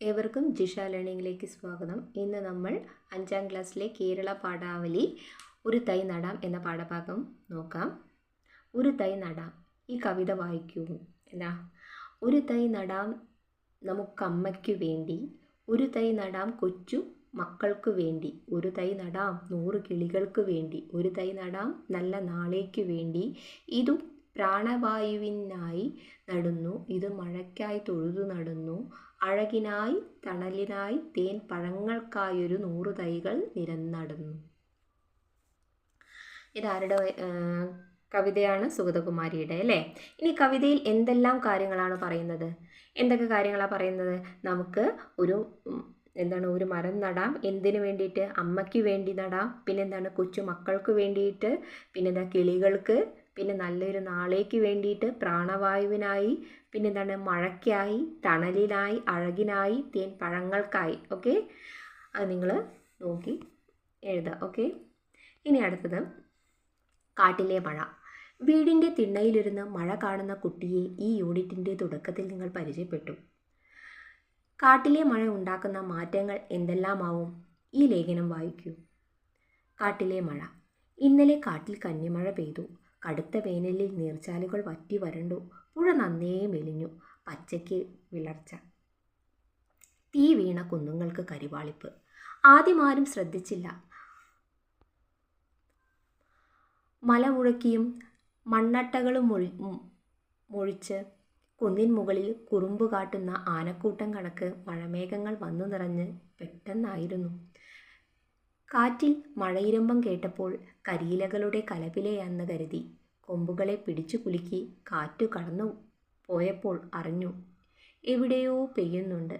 ഏവർക്കും ജിഷ ലേണിംഗിലേക്ക് സ്വാഗതം. ഇന്ന് നമ്മൾ അഞ്ചാം ക്ലാസ്സിലെ കേരള പാഠാവലി ഒരു തൈ നടാം എന്ന പാഠഭാഗം നോക്കാം. ഒരു തൈ നടാം. ഈ കവിത വായിക്കൂ. എന്താ? ഒരു തൈ നടാം നമുക്കമ്മയ്ക്കു വേണ്ടി ഒരു തൈ നടാം കൊച്ചു മക്കൾക്ക് വേണ്ടി ഒരു തൈ നടാം നൂറ് കിളികൾക്ക് വേണ്ടി ഒരു തൈ നടാം നല്ല നാളേക്ക് വേണ്ടി. ഇതു പ്രാണവായുവിനായി നടുന്നു ഇത് മഴയ്ക്കായി തൊഴുതു നടുന്നു അഴകിനായി തണലിനായി തേൻ പഴങ്ങൾക്കായൊരു നൂറു തൈകൾ നിരന്നടുന്നു. ഇതാരുടെ കവിതയാണ് സുഗതകുമാരിയുടെ അല്ലേ? ഇനി കവിതയിൽ എന്തെല്ലാം കാര്യങ്ങളാണ് പറയുന്നത്? എന്തൊക്കെ കാര്യങ്ങളാണ് പറയുന്നത്? നമുക്ക് ഒരു എന്താണ് ഒരു മരം നടാം എന്തിനു വേണ്ടിയിട്ട്? അമ്മയ്ക്ക് വേണ്ടി നടാം പിന്നെന്താണ് കൊച്ചു മക്കൾക്ക് വേണ്ടിയിട്ട് പിന്നെന്താ കിളികൾക്ക് പിന്നെ നല്ലൊരു നാളേക്ക് വേണ്ടിയിട്ട് പ്രാണവായുവിനായി പിന്നെ എന്താണ് മഴയ്ക്കായി തണലിനായി അഴകിനായി തേൻ പഴങ്ങൾക്കായി ഓക്കെ? അത് നിങ്ങൾ നോക്കി എഴുതുക ഓക്കെ? ഇനി അടുത്തത് കാട്ടിലെ മഴ. വീടിന്റെ തിണ്ണയിലിരുന്ന് മഴ കാണുന്ന കുട്ടിയെ ഈ യൂണിറ്റിന്റെ തുടക്കത്തിൽ നിങ്ങൾ പരിചയപ്പെട്ടു. കാട്ടിലെ മഴ ഉണ്ടാക്കുന്ന മാറ്റങ്ങൾ എന്തെല്ലാമാവും? ഈ ലേഖനം വായിക്കൂ. കാട്ടിലെ മഴ. ഇന്നലെ കാട്ടിൽ കന്നിമഴ പെയ്തു. കടുത്ത വേനലിൽ നീർച്ചാലുകൾ വറ്റി വരണ്ടു. പുഴ നന്നേ മെലിഞ്ഞു. പച്ചയ്ക്ക് വിളർച്ച. തീ വീണ കുന്നുങ്ങൾക്ക് കരിവാളിപ്പ്. ആദ്യമാരും ശ്രദ്ധിച്ചില്ല. മലമുഴക്കിയും മണ്ണട്ടകളും മൊഴി മുഴിച്ച് കുന്നിൻ മുകളിൽ കുറുമ്പ് കാട്ടുന്ന ആനക്കൂട്ടം കണക്ക് മഴമേഘങ്ങൾ വന്നു നിറഞ്ഞ് പെട്ടെന്നായിരുന്നു. കാറ്റിൽ മഴയിരമ്പം കേട്ടപ്പോൾ കരിയിലകളുടെ കലപിലയാണെന്ന് കരുതി കൊമ്പുകളെ പിടിച്ചു കുലുക്കി കാറ്റു കടന്നു പോയപ്പോൾ അറിഞ്ഞു. എവിടെയോ പെയ്യുന്നുണ്ട്.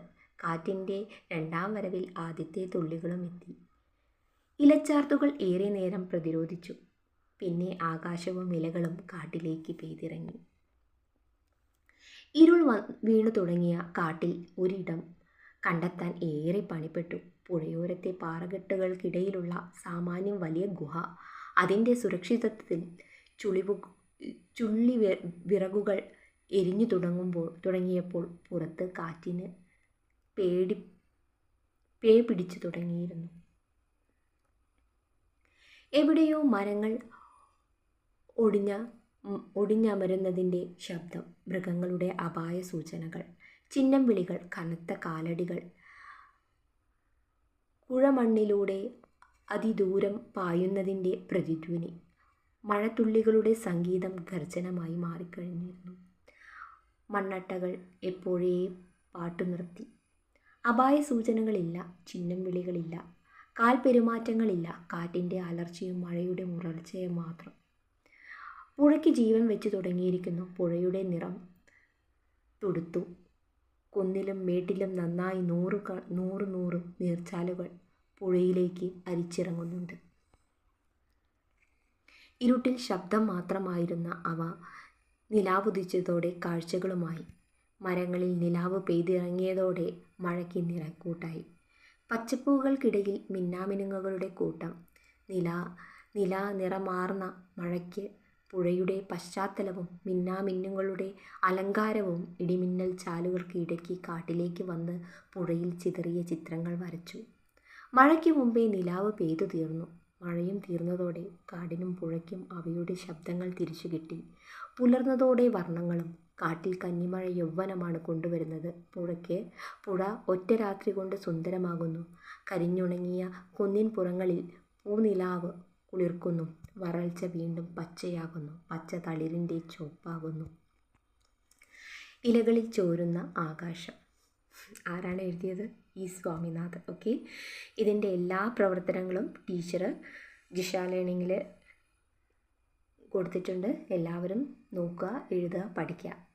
കാറ്റിന്റെ രണ്ടാം വരവിൽ ആദ്യത്തെ തുള്ളികളും എത്തി. ഇലച്ചാർത്തുകൾ ഏറെ നേരം പ്രതിരോധിച്ചു. പിന്നെ ആകാശവും ഇലകളും കാട്ടിലേക്ക് പെയ്തിറങ്ങി. ഇരുൾ വീണു തുടങ്ങിയ കാട്ടിൽ ഒരിടം കണ്ടെത്താൻ ഏറെ പണിപ്പെട്ടു. പുഴയോരത്തെ പാറകെട്ടുകൾക്കിടയിലുള്ള സാമാന്യം വലിയ ഗുഹ. അതിന്റെ സുരക്ഷിതത്വത്തിൽ ചുളിവു ചുള്ളി വിറകുകൾ എരിഞ്ഞു തുടങ്ങുമ്പോൾ തുടങ്ങിയപ്പോൾ പുറത്ത് കാറ്റിന് പേടി പേ പിടിച്ചു തുടങ്ങിയിരുന്നു. എവിടെയോ മരങ്ങൾ ഒടിഞ്ഞ ഒടിഞ്ഞമരുന്നതിന്റെ ശബ്ദം മൃഗങ്ങളുടെ അപായ സൂചനകൾ. ചിഹ്നം വിളികൾ കനത്ത കാലടികൾ. കുഴമണ്ണിലൂടെ അതിദൂരം പായുന്നതിന്റെ പ്രതിധ്വനി. മഴത്തുള്ളികളുടെ സംഗീതം ഗർജനമായി മാറിക്കഴിഞ്ഞിരുന്നു. മണ്ണട്ടകൾ എപ്പോഴേ പാട്ടു നിർത്തി അപായ സൂചനകളില്ല ചിഹ്നം വിളികളില്ല കാൽ പെരുമാറ്റങ്ങളില്ല കാറ്റിന്റെ അലർച്ചയും മഴയുടെ മുറർച്ചയും മാത്രം. പുഴയ്ക്ക് ജീവൻ വെച്ച് തുടങ്ങിയിരിക്കുന്നു പുഴയുടെ നിറം. തുടുത്തു. കുന്നിലും മേട്ടിലും നന്നായി നൂറ് നൂറ് നൂറ് നീർച്ചാലുകൾ പുഴയിലേക്ക് അരിച്ചിറങ്ങുന്നുണ്ട്. ഇരുട്ടിൽ ശബ്ദം മാത്രമായിരുന്ന അവ നിലാവുദിച്ചതോടെ കാഴ്ചകളുമായി. മരങ്ങളിൽ നിലാവ് പെയ്തിറങ്ങിയതോടെ മഴയ്ക്ക് നിറക്കൂട്ടായി. പച്ചപ്പൂകൾക്കിടയിൽ മിന്നാമിനുങ്ങുകളുടെ കൂട്ടം. നില നില നിറമാർന്ന മഴയ്ക്ക് പുഴയുടെ പശ്ചാത്തലവും മിന്നാമിന്നുങ്ങളുടെ അലങ്കാരവും ഇടിമിന്നൽ ചാലുകൾക്ക് ഇടയ്ക്ക് കാട്ടിലേക്ക് വന്ന് പുഴയിൽ ചിതറിയ ചിത്രങ്ങൾ വരച്ചു. മഴയ്ക്ക് മുമ്പേ നിലാവ് പെയ്തു തീർന്നു. മഴയും തീർന്നതോടെ കാടിനും പുഴയ്ക്കും അവയുടെ ശബ്ദങ്ങൾ തിരിച്ചു കിട്ടി. പുലർന്നതോടെ വർണങ്ങളും കാട്ടിൽ കന്നിമഴ യൗവനമാണ് കൊണ്ടുവരുന്നത്. പുഴയ്ക്ക് പുഴ ഒറ്റ രാത്രി കൊണ്ട് സുന്ദരമാകുന്നു. കരിഞ്ഞുണങ്ങിയ കുന്നിൻ പുറങ്ങളിൽ പൂനിലാവ് കുളിർക്കുന്നു. വരൾച്ച വീണ്ടും പച്ചയാകുന്നു. പച്ച തളിരിന്റെ ചുവപ്പാകുന്നു. ഇലകളിൽ ചോരുന്ന ആകാശം. ആരാണ് എഴുതിയത്? ഈ സ്വാമിനാഥ് ഓക്കെ. ഇതിന്റെ എല്ലാ പ്രവർത്തനങ്ങളും ടീച്ചർ ജിഷ ലേണിങ്ങിൽ കൊടുത്തിട്ടുണ്ട്. എല്ലാവരും നോക്കുക എഴുതുക പഠിക്കുക.